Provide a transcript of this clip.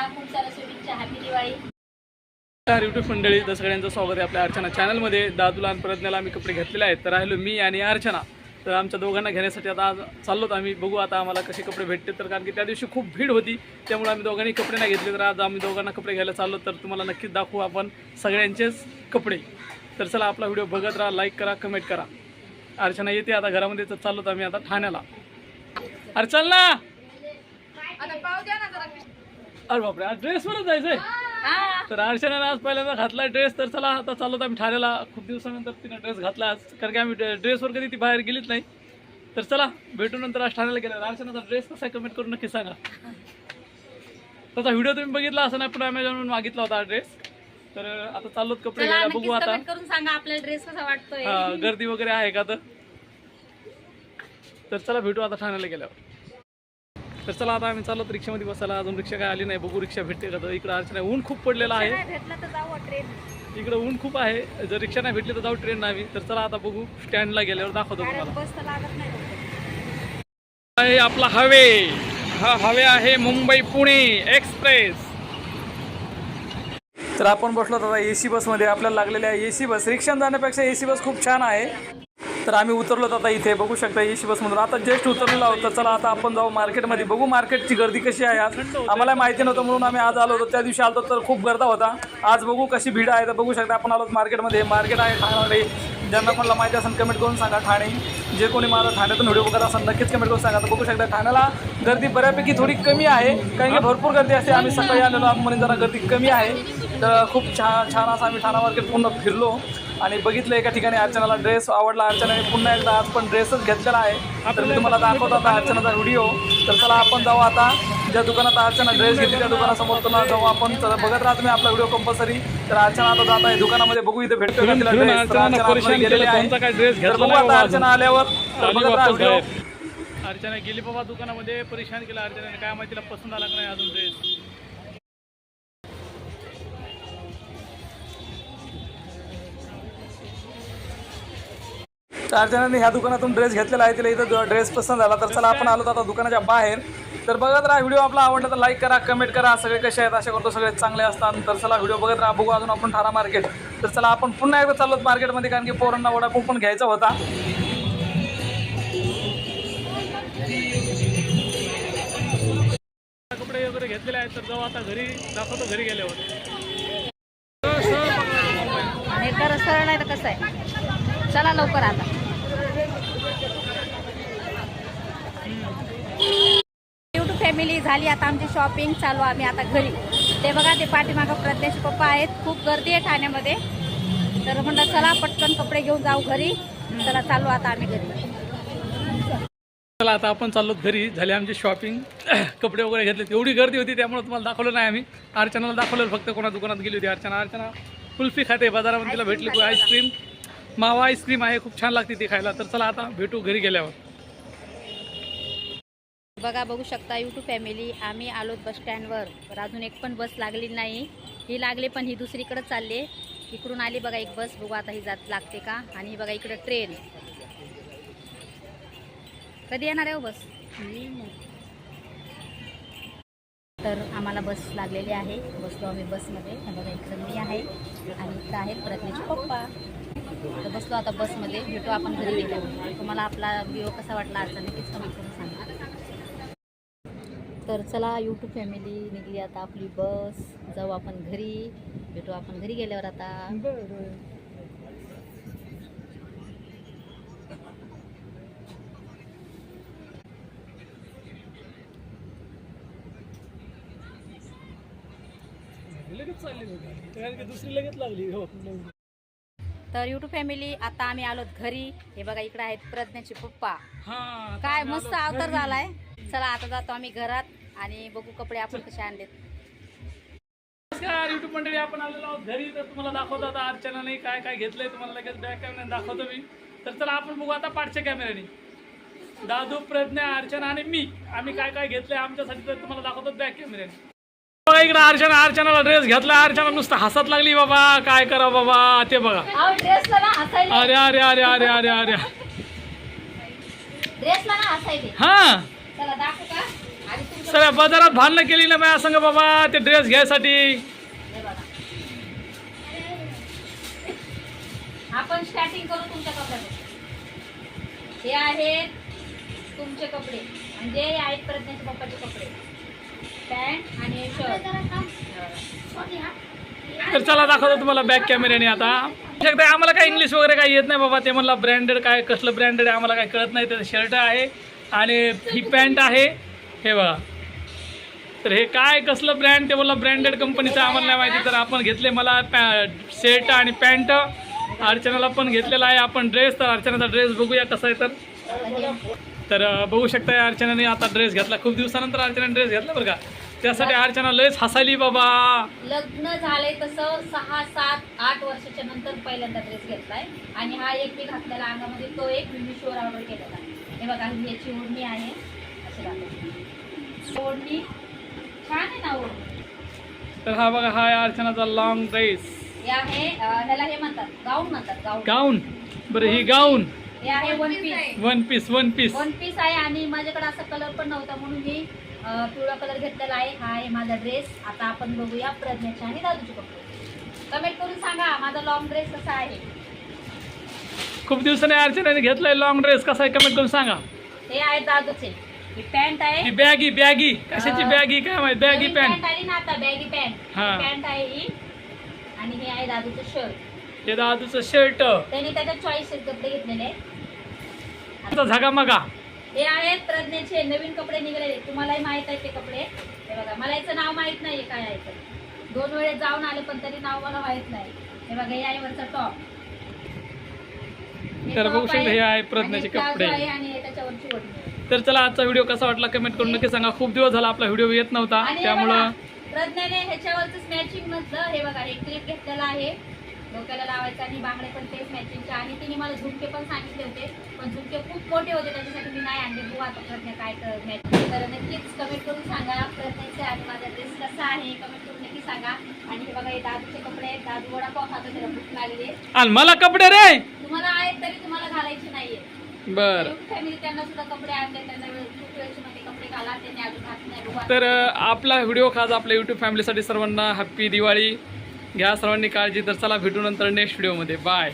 शुभेच्छा खूप साऱ्या शुभेच्छा. हॅपी दिवाळी. नमस्कार युट्यूब मंडळी तर सगळ्यांचं स्वागत आहे आपल्या अर्चना चॅनलमध्ये. दादूला आणि प्रज्ञाला आम्ही कपडे घेतलेले आहेत. तर राहिलो मी आणि अर्चना. तर आमच्या दोघांना घेण्यासाठी आता आज चाललोत आम्ही. बघू आता आम्हाला कसे कपडे भेटते. तर कारण की त्या दिवशी खूप भीड होती. त्यामुळे आम्ही दोघांनी कपडे नाही घेतले. तर आज आम्ही दोघांना कपडे घ्यायला चाललो. तर तुम्हाला नक्कीच दाखवू आपण सगळ्यांचेच कपडे. तर चला आपला व्हिडिओ बघत राहा लाईक करा कमेंट करा. अर्चना येते आता घरामध्ये. तर चाललोत आम्ही आता ठाण्याला. अरे चल ना अरे बापरे आज ड्रेसवरच जायचंय? तर अर्चनाने आज पहिल्यांदा घातला ड्रेस तर चला आता चाललो आम्ही ठाण्याला. खूप दिवसानंतर तिने ड्रेस घातला आज कारण की आम्ही ड्रेसवर कधी ती बाहेर गेलीच नाही. तर चला भेटू नंतर आज ठाण्याला गेल्यावर. अर्चनाचा ड्रेस कसा आहे कमेंट करून नक्की सांगा. त्याचा व्हिडिओ तुम्ही बघितला असं नाही पण अमेझॉनवरून मागितला होता ड्रेस तर आता चाललोत कपडे घ्यायला बघू आता. करून सांगा आपल्याला ड्रेस कसा वाटतोय. गर्दी वगैरे आहे का तर चला भेटू आता ठाण्याला गेल्यावर. तर चला आता आम्ही चाललो रिक्षामध्ये बसायला. अजून रिक्षा काय आली नाही बघू रिक्षा भेटते का तर. इकडं अर्चना ऊन खूप पडलेला आहे. नाही भेटला तर जाऊ ट्रेन इकडं ऊन खूप आहे. जर रिक्षा नाही भेटली तर जाऊ ट्रेन नाही तर चला आता बघू स्टँडला गेल्यावर दाखवतो तुम्हाला. बस तर लागत नाही आहे आपला हवे. हा हवे आहे मुंबई पुणे एक्सप्रेस. तर आपण बसलो आता ए सी बसमध्ये आपल्याला लागलेल्या ए सी बस रिक्षाने जाण्यापेक्षा ए सी बस खूप छान आहे. तर आम्ही उतरलो आता इथे बघू शकता ए सी बसमधून आता जस्ट उतरलेलो आहोत. तर चला आता आपण जाऊ मार्केटमध्ये बघू मार्केटची गर्दी कशी आहे आज. आम्हाला माहिती नव्हतं म्हणून आम्ही आज आलो होतो. त्या दिवशी आलो तर खूप गर्दा होता. आज बघू कशी भीड आहे. तर बघू शकता आपण आलो मार्केटमध्ये मार्केट आहे ठाण्यामध्ये ज्यांना कोणाला माहिती असेल कमेंट करून सांगा ठाणे. जे कोणी माझा ठाण्यातून व्हिडिओ बघत असेल नक्कीच कमेंट करून सांगा. तर बघू शकता ठाण्याला गर्दी बऱ्यापैकी थोडी कमी आहे. कारण की भरपूर गर्दी असते. आम्ही सकाळी आलेलो आतमध्ये जरा गर्दी कमी आहे. तर खूप छान छान असं आम्ही ठाणा मार्केट पूर्ण फिरलो आणि बघितलं एका ठिकाणी अर्चनाला ड्रेस आवडला. अर्चनाने पुन्हा एकदा आज पण ड्रेसच घेतलेला आहे. तर मी तुम्हाला दाखवतो आता अर्चनाचा व्हिडिओ तर चला आपण जाऊ आता. ज्या दुकानात अर्चना ड्रेस घेतली त्या दुकानासमोर तुला जाऊ आपण. तर बघत राहा तुम्ही आपला व्हिडिओ कंपल्सरी तर अर्चना आता जात आहे दुकानामध्ये. बघू इथे भेटतो अर्चना अर्चना आल्यावर. अर्चना गेली बाबा दुकानामध्ये. परेशान केला अर्चनाने. काय माहिती तिला पसंत आला का नाही अजून ड्रेस तर अर्चनाने ह्या दुकानातून ड्रेस घेतलेला आहे. तिला इथं ड्रेस पसंत झाला. तर चला आपण आलो आता दुकानाच्या बाहेर. तर बघत राहा व्हिडिओ आपला आवडला तर लाईक करा कमेंट करा. सगळे कसे आहेत? अशा करतो सगळे चांगले असतात. तर चला व्हिडिओ बघत राहा. बघू अजून आपण ठाणा मार्केट तर चला आपण पुन्हा एकदा चाललो मार्केटमध्ये कारण की पोरांना वडापाव पण घ्यायचा होता. कपडे वगैरे घेतलेले आहेत. तर जाऊ आता घरी. दाखवतो घरी नाही तर कसं आहे? चला लवकर आता. युट्यूब फॅमिली झाली आता आमची शॉपिंग चालू आम्ही आता घरी. ते बघा ते पाठीमागं प्रज्ञाचे पप्पा आहेत. खूप गर्दी आहे ठाण्यामध्ये. तर म्हणलं चला पटकन कपडे घेऊन जाऊ घरी. चला चालू आता आम्ही घरी. चला आता आपण चाललो घरी. झाली आमची शॉपिंग कपडे वगैरे घेतले. एवढी गर्दी होती त्यामुळे तुम्हाला दाखवलं नाही आम्ही. अर्चनाला दाखवलं फक्त कोणा दुकानात गेली होती अर्चना. अर्चना कुल्फी खाते बाजारामध्ये तिला भेटली आईस्क्रीम मावा आईस्क्रीम आहे खूप छान लागते ती खायला. तर चला आता भेटू घरी गेल्यावर. बघा बघू शकता यूट्यूब फॅमिली आम्ही आलो बस स्टँडवर. तर अजून एक पण बस लागली नाही. ही लागली पण ही दुसरीकडे चालली. इकडून आली बघा एक बस. बघू आता ही जात लागते का? आणि बघा इकडं ट्रेन कधी येणार आहे हो बस? तर आम्हाला बस लागलेली आहे. बसलो आम्ही बसमध्ये. बघा इकडं मी आहे. आणि इकडं आहेत प्रज्ञेचे पप्पा. तर बसलो आता बसमध्ये. भेटू आपण घरी गेल्यावर तुम्हाला आपला व्हिडिओ कसा वाटला आजचा नक्कीच कमेंट करून सांगा. तर चला यूट्यूब फॅमिली निघली आता आपली बस. जाऊ आपण घरी. भेटू आपण घरी गेल्यावर आता. लगेच चालली दुसरी लगेच लागली. हो तर यूट्यूब फॅमिली आता आम्ही आलो घरी. हे बघा इकडे आहेत प्रज्ञाचे पप्पा. काय मस्त अवतार झालाय. चला आता जातो आम्ही घरात आणि बघू कपडे आपण कसे आणलेत. नमस्कार युट्यूब मंडळी आपण आलेलो आहोत घरी. तर तुम्हाला दाखवतो आता अर्चनाने काय काय घेतलंय तुम्हाला लगेच बॅक कॅमेऱ्याने दाखवतो मी. तर चला आपण बघू आता पाठच्या कॅमेऱ्याने दादू प्रज्ञा अर्चना आणि मी. आम्ही काय काय घेतलंय आमच्यासाठी तर तुम्हाला दाखवतो बॅक कॅमेऱ्याने बघा इकडे अर्चना अर्चनाला ड्रेस घेतला. अर्चना नुसतं हसत लागली बाबा काय करा बाबा? ते बघा. अरे अरे अरे अरे अरे अरे. हा. सगळ्या बाजारात भांडणं केली ना माझ्या संग बाबा ते ड्रेस घ्यायसाठी. आपण स्टार्टिंग करू तुमच्या कपड्यापासून हे आहेत तुमचे कपडे. म्हणजे आहेत प्रज्ञाचे पप्पाचे कपडे. पॅन्ट आणि शर्ट. तर चला दाखवतो तुम्हाला बॅक कॅमेऱ्याने आता. शकता आम्हाला काय इंग्लिश वगैरे काही येत नाही बाबा ते म्हणला ब्रँडेड काय कसलं ब्रँडेड आहे आम्हाला काय कळत नाही तर शर्ट आहे. आणि ही पॅन्ट आहे. हे बघा. तर हे काय कसलं ब्रँड ते बोलला ब्रँडेड कंपनीचं आम्हाला नाही माहिती तर आपण घेतले मला पॅ शर्ट आणि पॅन्ट अर्चनाला पण घेतलेला आहे आपण ड्रेस तर अर्चनाचा ड्रेस बघूया कसा आहे तर. तर बघू शकता अर्चनाने आता ड्रेस घेतला. खूप दिवसानंतर अर्चनाने ड्रेस घेतला बरं का. त्यासाठी अर्चना लयच हसाली बाबा. लग्न झालंय तसं सहा सात आठ वर्षाच्या नंतर पहिल्यांदा ड्रेस घेतलाय. आणि हा एक मी घातलेला अंगामध्ये तो एक मी मिशोवर ऑर्डर केलेला. हे बघा ही याची ओढणी आहे. अशी दाखवते ओढणी छान आहे ना ओढणी? तर हा बघा हा आहे अर्चनाचा लॉंग ड्रेस हे आहे अं, ह्याला हे म्हणतात गाऊन म्हणतात गाऊन गाऊन बरं ही गाऊन हे आहे one piece one piece one piece one piece आहे आणि माझ्याकडे असा कलर पण नव्हता म्हणून मी पिवळा कलर घेतलेला आहे. हा आहे माझा ड्रेस आता आपण बघूया प्रज्ञाचे आणि दादूचे कपडे. कमेंट करून सांगा माझा लॉंग ड्रेस कसा आहे? खूप दिवसाने अर्चनाने घेतलाय लॉंग ड्रेस कसा आहे? कमेंट करून सांगा. हे आहे दादूचे. ही पॅन्ट आहे. ही बॅगी बॅगी कशाची बॅगी काय माहिती? बॅगी पॅन्ट आली ना आता बॅगी पॅन्ट हा. पॅन्ट आहे ही. आणि हे आहे दादूचं शर्ट हे दादूचं शर्ट त्यांनी त्याच्यात चॉईस कपडे घेतलेले. आता झगा मगा. हे आहेत प्रज्ञेचे नवीन कपडे निघालेले. तुम्हालाही माहीत आहेत ते कपडे. हे बघा मला याचं नाव माहीत नाहीये काय आहे तर दोन वेळेस जाऊन आले पण तरी नाव मला माहीत नाही. हे बघा हे आहे वरचा टॉप तर top बघू शकता हे आहे आणि प्रज्ञाचे कपडे. आणि त्याच्यावरची ओढणी आहे. तर चला आजचा व्हिडिओ कसा वाटला कमेंट करून नक्की सांगा. खूप दिवस झाला आपला व्हिडिओ येत नव्हता. त्यामुळं प्रज्ञाने ह्याच्यावरच मॅचिंग मधलं हे बघा हे क्लिप घेतलेला आहे. डोक्याला लावायचं आणि बांगडे पण तेच मॅचिंगचे आणि तिने मला झुमके पण सांगितले होते पण झुमके खूप मोठे होते त्याच्यासाठी मी नाही आणले. बघू आता प्रज्ञा काय मॅचिंग तर नक्कीच कमेंट करून सांगा प्रज्ञाचे आणि माझा ड्रेस कसा आहे. कमेंट करून नक्की सांगा. आणि हे बघा हे दादूचे कपडे आहेत. दादू वडापाव खातो त्याला भूक लागली. आणि मला कपडे रे! तुम्हाला आहेत तरी तुम्हाला घालायचे नाहीये. बर. फॅमिली त्यांना सुद्धा कपडे आणले त्यांना खूप वेळचे कपडे घाला. त्यांनी अजून घात नाही. तर आपला व्हिडिओ खास आपल्या यूट्यूब फॅमिलीसाठी सर्वांना. हॅप्पी दिवाळी. घ्या सर्वांनी काळजी तर चला भेटू नंतर नेक्स्ट व्हिडिओमध्ये बाय